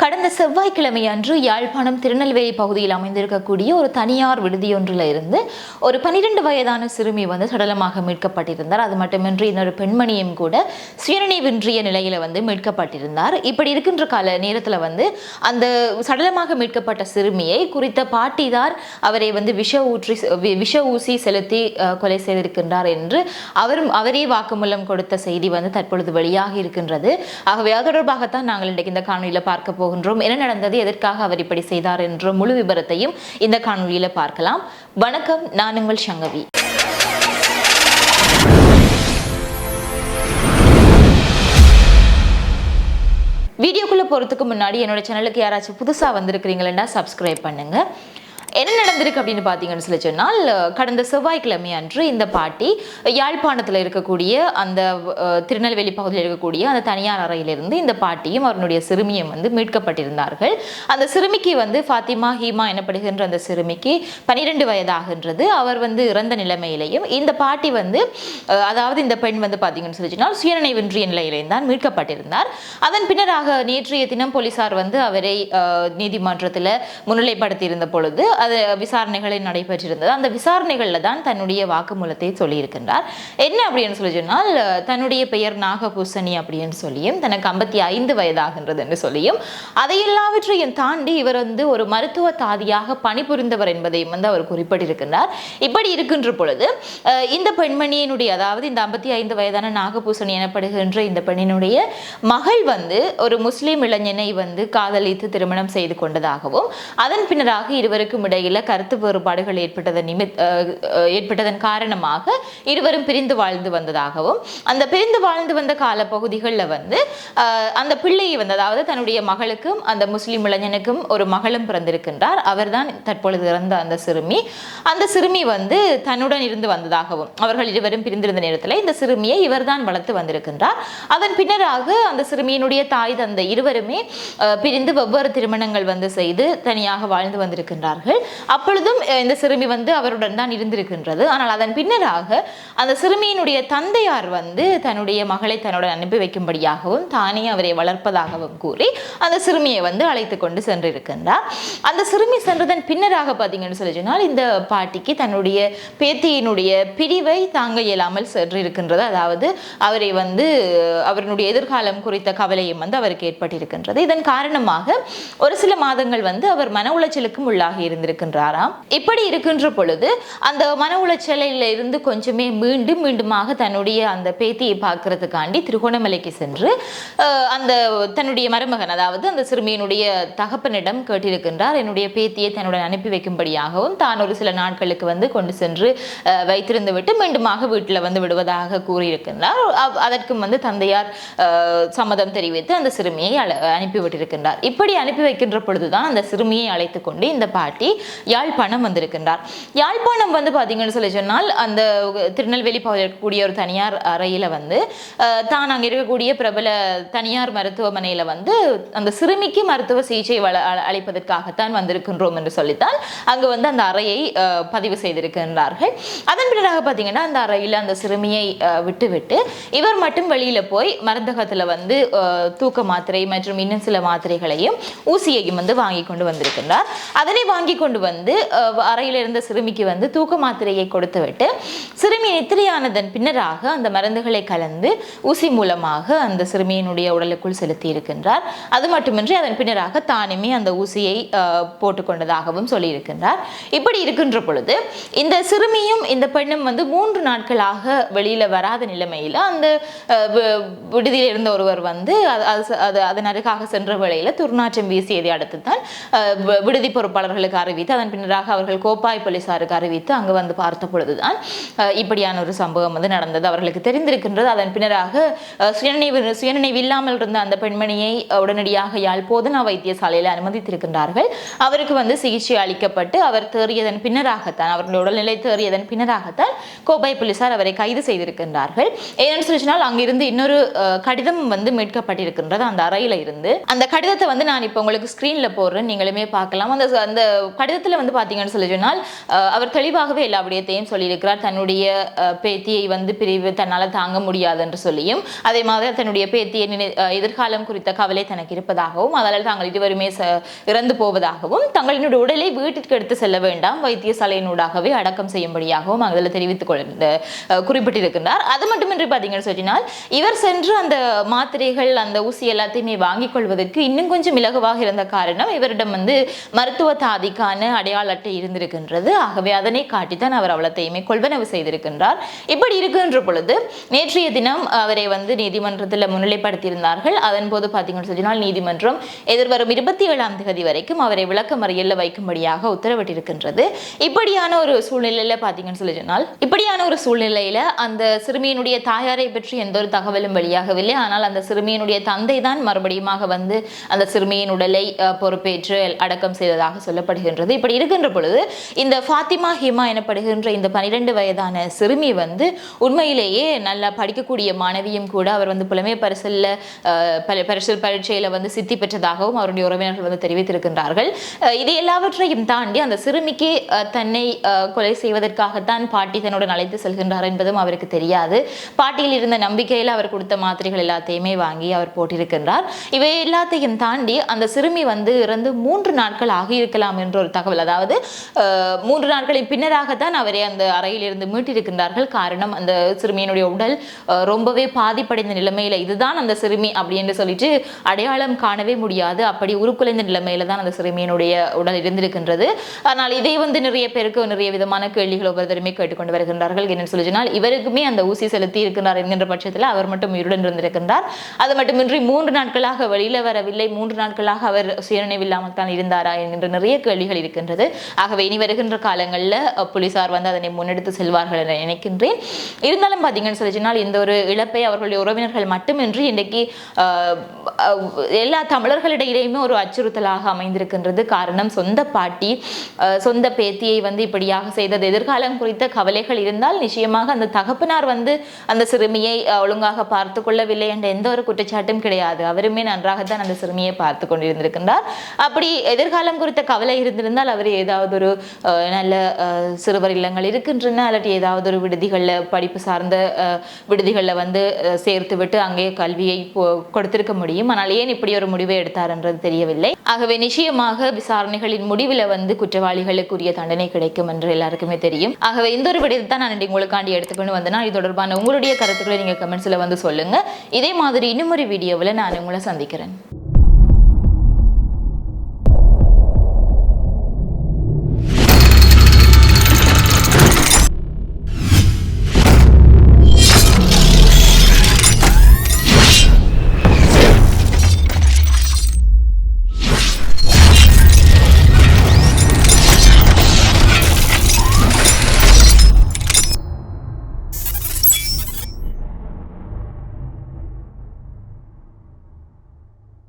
கடந்த செவ்வாய்க்கிழமை அன்று யாழ்ப்பாணம் திருநெல்வேலி பகுதியில் அமைந்திருக்கக்கூடிய ஒரு தனியார் விடுதியொன்றில் இருந்து ஒரு பனிரெண்டு வயதான சிறுமி வந்து சடலமாக மீட்கப்பட்டிருந்தார். அது மட்டுமின்றி இன்னொரு பெண்மணியும் கூட சுயநினைவின்றிய நிலையில் வந்து மீட்கப்பட்டிருந்தார். இப்படி இருக்கின்ற கால நேரத்தில் வந்து அந்த சடலமாக மீட்கப்பட்ட சிறுமியை குறித்த பாட்டிதார் அவரை வந்து விஷ ஊற்றி வி- விஷ ஊசி செலுத்தி கொலை செய்திருக்கின்றார் என்று அவரும் அவரே வாக்குமூலம் கொடுத்த செய்தி வந்து தற்பொழுது வெளியாகி இருக்கின்றது. ஆகவே அது தொடர்பாகத்தான் நாங்கள் இன்றைக்கு இந்த காணொலியில் பார்க்க போகின்றோம். என்ன நடந்தது? எதற்காக அவர் இப்படி செய்தார்? என்ற முழு விபரத்தையும் இந்த காணொலியில் பார்க்கலாம். வணக்கம். நான் உங்கள் சங்கவி. வீடியோக்குள்ளே போகிறதுக்கு முன்னாடி என்னோட சேனலுக்கு யாராச்சும் புதுசாக வந்திருக்கிறீங்களா சப்ஸ்கிரைப் பண்ணுங்கள் என்ன நடந்திருக்கு அப்படின்னு பார்த்தீங்கன்னு சொல்லி சொன்னால் கடந்த செவ்வாய்க்கிழமை அன்று இந்த பாட்டி யாழ்ப்பாணத்தில் இருக்கக்கூடிய அந்த திருநெல்வேலி பகுதியில் இருக்கக்கூடிய அந்த தனியார் அறையிலிருந்து இந்த பாட்டியும் அவருடைய சிறுமியும் வந்து மீட்கப்பட்டிருந்தார்கள். அந்த சிறுமிக்கு வந்து ஃபாத்திமா ஹீமா எனப்படுகின்ற அந்த சிறுமிக்கு பனிரெண்டு வயதாகின்றது. அவர் வந்து இறந்த நிலைமையிலையும் இந்த பாட்டி வந்து அதாவது இந்த பெண் வந்து பார்த்தீங்கன்னு சொல்லி சொன்னால் சுயநினைவின்றிய நிலையிலேயும் தான் மீட்கப்பட்டிருந்தார். அதன் பின்னராக நேற்றைய தினம் போலீசார் வந்து அவரை நீதிமன்றத்தில் முன்னிலைப்படுத்தி இருந்த பொழுது அது விசாரணைகளை நடைபெற்றிருந்தது. அந்த விசாரணைகளில் தான் தன்னுடைய வாக்குமூலத்தை சொல்லியிருக்கின்றார். என்ன அப்படின்னு சொல்லி சொன்னால் தன்னுடைய பெயர் நாகபூசணி அப்படின்னு சொல்லியும் தனக்கு ஐம்பத்தி ஐந்து வயதாகின்றது என்று சொல்லியும் அதை எல்லாவற்றையும் தாண்டி இவர் வந்து ஒரு மருத்துவ தாதியாக பணிபுரிந்தவர் என்பதையும் வந்து அவர் குறிப்பிட்டிருக்கின்றார். இப்படி இருக்கின்ற பொழுது இந்த பெண்மணியினுடைய அதாவது இந்த ஐம்பத்தி ஐந்து வயதான நாகபூசணி எனப்படுகின்ற இந்த பெண்ணினுடைய மகள் வந்து ஒரு முஸ்லீம் இளைஞனை வந்து காதலித்து திருமணம் செய்து கொண்டதாகவும் அதன் பின்னராக இருவருக்கும் இடையில கருத்து வேறுபாடுகள் ஏற்பட்டதன் நிமித் ஏற்பட்டதன் காரணமாக இருவரும் பிரிந்து வாழ்ந்து வந்ததாகவும் அந்த பிரிந்து வாழ்ந்து வந்த காலப்பகுதிகளில் வந்து அந்த பிள்ளையை வந்து அதாவது தன்னுடைய மகளுக்கும் அந்த முஸ்லீம் இளைஞனுக்கும் ஒரு மகளும் பிறந்திருக்கின்றார். அவர்தான் தற்பொழுது இறந்த அந்த சிறுமி. அந்த சிறுமி வந்து தன்னுடன் இருந்து வந்ததாகவும் அவர்கள் இருவரும் பிரிந்திருந்த நேரத்தில் இந்த சிறுமியை இவர்தான் வளர்த்து வந்திருக்கின்றார். அதன் பின்னராக அந்த சிறுமியினுடைய தாய் தந்தை இருவருமே பிரிந்து வெவ்வேறு திருமணங்கள் வந்து செய்து தனியாக வாழ்ந்து வந்திருக்கின்றார்கள். அப்பொழுதும் இந்த சிறுமி வந்து அவருடன் தான் இருந்திருக்கின்றது. ஆனால் அதன் பின்னராக அந்த சிறுமியினுடைய தந்தையார் வந்து தன்னுடைய மகளை தன்னுடன் அனுப்பி வைக்கும்படியாகவும் தானே அவரை வளர்ப்பதாகவும் கூறி அந்த சிறுமியை வந்து அழைத்து கொண்டு சென்றிருக்கின்றார். அந்த சிறுமி சென்றதன் பின்னராக பார்த்தீங்கன்னு சொல்லி சொன்னால் இந்த பாட்டிக்கு தன்னுடைய பேத்தியினுடைய பிரிவை தாங்க இயலாமல் சென்றிருக்கின்றது. அதாவது அவரை வந்து அவருடைய எதிர்காலம் குறித்த கவலையும் வந்து அவருக்கு ஏற்பட்டிருக்கின்றது. இதன் காரணமாக ஒரு சில மாதங்கள் வந்து அவர் மன உளைச்சலுக்கும் உள்ளாகி இருக்கின்றாராம் இப்படி இருக்கின்ற பொழுது அந்த மன உளைச்சலில் இருந்து கொஞ்சமே மீண்டும் மீண்டுமாக தன்னுடைய அந்த பேத்தியை பார்க்கறதுக்காண்டி திருகோணமலைக்கு சென்று அந்த தன்னுடைய மருமகன் அதாவது அந்த சிறுமியினுடைய தகப்பனிடம் கேட்டிருக்கின்றார். என்னுடைய பேத்தியை தன்னுடன் அனுப்பி வைக்கும்படியாகவும் தான் ஒரு சில நாட்களுக்கு வந்து கொண்டு சென்று வைத்திருந்து விட்டு மீண்டுமாக வீட்டில் வந்து விடுவதாக கூறியிருக்கின்றார். அவ்- அதற்கும் வந்து தந்தையார் சம்மதம் தெரிவித்து அந்த சிறுமியை அழ- அனுப்பிவிட்டிருக்கின்றார் இப்படி அனுப்பி வைக்கின்ற பொழுதுதான் அந்த சிறுமியை அழைத்து கொண்டு இந்த பாட்டி யாழ்ப்பாணம் வந்திருக்கின்றார். யாழ்ப்பாணம் வந்து பார்த்தீங்கன்னு சொல்லி சொன்னால் அந்த திருநெல்வேலி பகுதியில் இருக்கக்கூடிய ஒரு தனியார் அறையில் வந்து தான் அங்கே இருக்கக்கூடிய பிரபல தனியார் மருத்துவமனையில் வந்து அந்த சிறுமிக்கு மருத்துவ சிகிச்சை வள- அளிப்பதற்காகத்தான் வந்திருக்கின்றோம் என்று சொல்லித்தான் அங்கு வந்து அந்த அறையை பதிவு செய்திருக்கின்றார்கள். அதன் பின்னராக பார்த்தீங்கன்னா அந்த அறையில் அந்த சிறுமியை விட்டுவிட்டு இவர் மட்டும் வெளியில் போய் மருந்தகத்தில் வந்து தூக்க மாத்திரை மற்றும் இன்னும் சில மாத்திரைகளையும் ஊசியையும் வந்து வாங்கி கொண்டு வந்திருக்கின்றார். அதனை வாங்கி கொண்டு வந்து அறையில் இருந்த சிறுமிக்கு வந்து தூக்க மாத்திரையை கொடுத்துவிட்டு சிறுமி நித்திரையானதன் பின்னராக அந்த மருந்துகளை கலந்து ஊசி மூலமாக அந்த சிறுமியினுடைய உடலுக்குள் செலுத்தி இருக்கின்றார். அது மட்டுமின்றி அதன் பின்னராக தானுமே அந்த ஊசியை போட்டுக்கொண்டதாகவும் சொல்லியிருக்கின்றார். இப்படி இருக்கின்ற பொழுது இந்த சிறுமியும் இந்த பெண்ணும் வந்து மூன்று நாட்களாக வெளியில வராத நிலைமையில அந்த விடுதியில் இருந்த ஒருவர் வந்து அது- அதன் அருகாக சென்ற வேளையில துர்நாற்றம் வீசியதை அடுத்து தான் விடுதி பொறுப்பாளர்களுக்கு அறிவித்து அதன் பின்னராக அவர்கள் கோப்பாய் போலீசாருக்கு அறிவித்து அங்கு வந்து பார்த்த பொழுதுதான் இப்படியான ஒரு சம்பவம் வந்து நடந்தது. அவர்களுக்கு தெரிந்திருக்கின்றது. அதன் பின்னராக சுயநினைவு சுயநினைவு இல்லாமல் இருந்த அந்த பெண்மணியை உடனடியாக யாழ் போதனா வைத்தியசாலையில் அனுமதித்திருக்கின்றார்கள். அவருக்கு வந்து சிகிச்சை அளிக்கப்பட்டு அவர் தேறியதன் பின்னராகத்தான் அவருடைய உடல்நிலை தேறியதன் பின்னராகத்தான் கோப்பாய் போலீசார் அவரை கைது செய்திருக்கின்றார்கள். ஏன்னு சொல்லி அங்கிருந்து இன்னொரு கடிதம் வந்து மீட்கப்பட்டிருக்கின்றது. அந்த அறையில இருந்து அந்த கடிதத்தை வந்து நான் இப்போ உங்களுக்கு ஸ்க்ரீன்ல போடுறேன். நீங்களுமே பார்க்கலாம். அந்த அந்த கடிதத்தில் வந்து பார்த்தீங்கன்னு சொல்லி சொன்னால் அவர் தெளிவாகவே எல்லா விடயத்தையும் சொல்லியிருக்கிறார். தன்னுடைய பேத்தியை வந்து பிரிவு தன்னால் தாங்க முடியாது என்று சொல்லியும் அதே மாதிரி தன்னுடைய பேத்தியை நினை- எதிர்காலம் குறித்த கவலை தனக்கு இருப்பதாகவும் அதனால் தாங்கள் இருவருமே ச- இறந்து போவதாகவும் தங்களினுடைய உடலை வீட்டிற்கு எடுத்து செல்ல வேண்டாம் வைத்தியசாலையினூடாகவே அடக்கம் செய்யும்படியாகவும் அதில் தெரிவித்துக் கொள்ள குறிப்பிட்டிருக்கின்றார். அது மட்டுமின்றி பார்த்தீங்கன்னு சொன்னால் இவர் சென்று அந்த மாத்திரைகள் அந்த ஊசி எல்லாத்தையுமே வாங்கிக் கொள்வதற்கு இன்னும் கொஞ்சம் இலகுவாக இருந்த காரணம் இவரிடம் வந்து மருத்துவ தாதிக்கான அடையாள அட்டை இருந்திருக்கின்றது. ஆகவே அதனை காட்டித்தான் அவர் அவ்வளத்தையுமே கொள்வனவு செய்திருக்கின்றார். இப்படி இருக்கின்ற பொழுது நேற்றைய தினம் அவரை வந்து நீதிமன்றத்தில் முன்னிலைப்படுத்தியிருந்தார்கள். அதன் போது பார்த்தீங்கன்னு சொன்னால் நீதிமன்றம் எதிர்வரும் இருபத்தி ஏழாம் தேதி வரைக்கும் அவரை விளக்கமறியல்ல வைக்கும்படியாக உத்தரவிட்டிருக்கின்றது. இப்படியான ஒரு சூழ்நிலையில பார்த்தீங்கன்னு சொல்லி சொன்னால் இப்படியான ஒரு சூழ்நிலையில அந்த சிறுமியினுடைய தாயாரை பற்றி எந்த ஒரு தகவலும் வெளியாகவில்லை. ஆனால் அந்த சிறுமியினுடைய தந்தை தான் மறுபடியுமாக வந்து அந்த சிறுமியின் உடலை பொறுப்பேற்று அடக்கம் செய்ததாக சொல்லப்படுகின்றது. இப்படி இருக்கின்ற பொழுது இந்த ஃபாத்திமா ஹிமா எனப்படுகின்ற இந்த பனிரெண்டு வயதான சிறுமி வந்து உண்மையிலேயே நல்லா படிக்கக்கூடிய மாணவியும் கூட அவர் வந்து புலமை பரிசல்ல பரிசல் பரீட்சையில் பரிசு வந்து சித்தி பெற்றதாகவும் அவருடைய உறவினர்கள் வந்து தெரிவித்திருக்கின்றார்கள். இது எல்லாவற்றையும் தாண்டி அந்த சிறுமிக்கு தன்னை கொலை செய்வதற்காகத்தான் பாட்டி தன்னுடன் அழைத்து செல்கின்றார் என்பதும் அவருக்கு தெரியாது. பாட்டியில் இருந்த நம்பிக்கையில் அவர் கொடுத்த மாத்திரைகள் எல்லாத்தையுமே வாங்கி அவர் போட்டிருக்கின்றார். இவை எல்லாத்தையும் தாண்டி அந்த சிறுமி வந்து இறந்து மூன்று நாட்கள் ஆகியிருக்கலாம் என்ற ஒரு தகவல். அதாவது மூன்று நாட்களின் பின்னராகத்தான் அவரை அந்த அறையிலிருந்து மீட்டிருக்கின்றார்கள். காரணம் அந்த சிறுமியினுடைய உடல் ரொம்பவே பாதிப்படைந்த நிலைமையில இதுதான் அந்த சிறுமி அப்படின்னு சொல்லிட்டு அடையாளம் காணவே முடியாது. அப்படி உருக்குலைந்த நிலைமையில தான் அந்த சிறுமியினுடைய உடல் இருந்திருக்கின்றது. ஆனால் இதை வந்து நிறைய பேருக்கு நிறைய விதமான கேள்விகள் ஒவ்வொருத்தருமே கேட்டுக்கொண்டு வருகின்றார்கள். என்னன்னு சொல்லி இவருக்குமே அந்த ஊசி செலுத்தி இருக்கின்றார் என்கின்ற பட்சத்தில் அவர் மட்டும் உயிருடன் இருந்திருக்கின்றார். அது மட்டுமின்றி மூன்று நாட்களாக வெளியில வரவில்லை. மூன்று நாட்களாக அவர் சுயநினைவில்லாமல் தான் இருந்தாரா என்கின்ற நிறைய கேள்விகள் இருக்கின்றது. ஆகவே இனி வருகின்ற காலங்களில் போலீசார் வந்து அதனை முன்னெடுத்து செல்வார்கள் என நினைக்கின்றேன். இருந்தாலும் பார்த்தீங்கன்னு சொல்லி சொன்னால் இந்த ஒரு இழப்பை அவர்களுடைய உறவினர்கள் மட்டுமின்றி இன்றைக்கு எல்லா தமிழர்களிடையிலேயுமே ஒரு அச்சுறுத்தலாக அமைந்திருக்கின்றது. காரணம் சொந்த பாட்டி சொந்த பேத்தியை வந்து இப்படியாக செய்தது. எதிர்காலம் குறித்த கவலைகள் இருந்தால் நிச்சயமாக அந்த தகப்பனார் வந்து அந்த சிறுமியை ஒழுங்காக பார்த்து கொள்ளவில்லை என்ற எந்த ஒரு குற்றச்சாட்டும் கிடையாது. அவருமே நன்றாகத்தான் அந்த சிறுமியை பார்த்து கொண்டிருந்திருக்கின்றார். அப்படி எதிர்காலம் குறித்த கவலை இருந்திருந்த இருந்தால் அவர் ஏதாவது ஒரு நல்ல சிறுவர் இல்லங்கள் இருக்கின்றன அல்லது ஏதாவது ஒரு விடுதிகளில் படிப்பு சார்ந்த விடுதிகளில் வந்து சேர்த்து விட்டு அங்கே கல்வியை கொடுத்திருக்க முடியும். ஆனால் ஏன் இப்படி ஒரு முடிவை எடுத்தார் என்றது தெரியவில்லை. ஆகவே நிச்சயமாக விசாரணைகளின் முடிவில் வந்து குற்றவாளிகளுக்குரிய தண்டனை கிடைக்கும் என்று எல்லாருக்குமே தெரியும். ஆகவே இந்த ஒரு விடயத்தை தான் நான் உங்களுக்காண்டி எடுத்துக்கொண்டு வந்தேன்னா இது தொடர்பான உங்களுடைய கருத்துக்களை நீங்கள் கமெண்ட்ஸில் வந்து சொல்லுங்க. இதே மாதிரி இன்னும் ஒரு வீடியோவில் நான் உங்களை சந்திக்கிறேன்.